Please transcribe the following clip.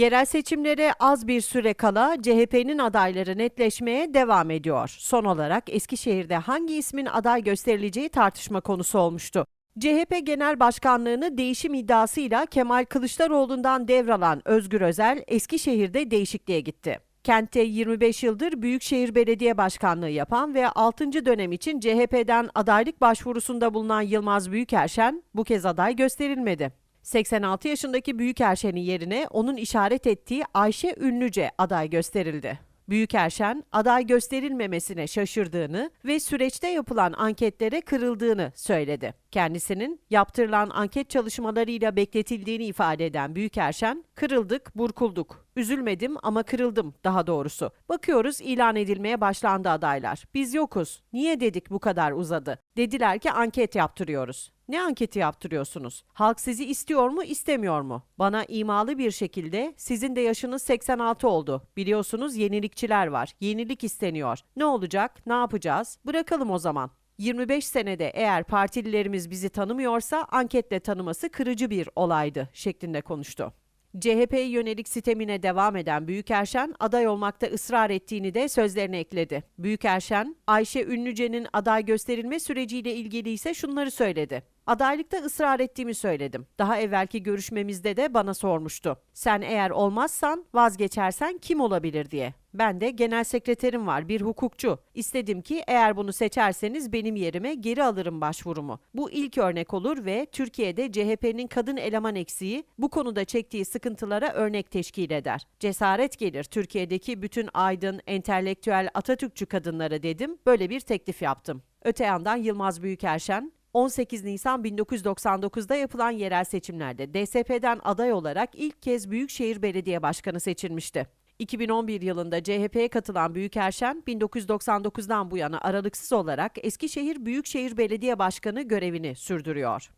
Yerel seçimlere az bir süre kala CHP'nin adayları netleşmeye devam ediyor. Son olarak Eskişehir'de hangi ismin aday gösterileceği tartışma konusu olmuştu. CHP Genel Başkanlığını değişim iddiasıyla Kemal Kılıçdaroğlu'ndan devralan Özgür Özel Eskişehir'de değişikliğe gitti. Kentte 25 yıldır Büyükşehir Belediye Başkanlığı yapan ve 6. dönem için CHP'den adaylık başvurusunda bulunan Yılmaz Büyükerşen bu kez aday gösterilmedi. 86 yaşındaki Büyükerşen'in yerine onun işaret ettiği Ayşe Ünlüce aday gösterildi. Büyükerşen aday gösterilmemesine şaşırdığını ve süreçte yapılan anketlere kırıldığını söyledi. Kendisinin yaptırılan anket çalışmalarıyla bekletildiğini ifade eden Büyükerşen, kırıldık, burkulduk. Üzülmedim ama kırıldım daha doğrusu. Bakıyoruz ilan edilmeye başlandı adaylar. Biz yokuz. Niye dedik bu kadar uzadı? Dediler ki anket yaptırıyoruz. Ne anketi yaptırıyorsunuz? Halk sizi istiyor mu, istemiyor mu? Bana imalı bir şekilde sizin de yaşınız 86 oldu. Biliyorsunuz yenilikçiler var. Yenilik isteniyor. Ne olacak? Ne yapacağız? Bırakalım o zaman. 25 senede eğer partililerimiz bizi tanımıyorsa anketle tanıması kırıcı bir olaydı şeklinde konuştu. CHP'ye yönelik sitemine devam eden Büyükerşen aday olmakta ısrar ettiğini de sözlerine ekledi. Büyükerşen, Ayşe Ünlüce'nin aday gösterilme süreciyle ilgili ise şunları söyledi. Adaylıkta ısrar ettiğimi söyledim. Daha evvelki görüşmemizde de bana sormuştu. Sen eğer olmazsan, vazgeçersen kim olabilir diye. Ben de genel sekreterim var, bir hukukçu. İstedim ki eğer bunu seçerseniz benim yerime geri alırım başvurumu. Bu ilk örnek olur ve Türkiye'de CHP'nin kadın eleman eksiği bu konuda çektiği sıkıntılara örnek teşkil eder. Cesaret gelir Türkiye'deki bütün aydın, entelektüel Atatürkçü kadınlara dedim, böyle bir teklif yaptım. Öte yandan Yılmaz Büyükerşen, 18 Nisan 1999'da yapılan yerel seçimlerde DSP'den aday olarak ilk kez Büyükşehir Belediye Başkanı seçilmişti. 2011 yılında CHP'ye katılan Büyükerşen, 1999'dan bu yana aralıksız olarak Eskişehir Büyükşehir Belediye Başkanı görevini sürdürüyor.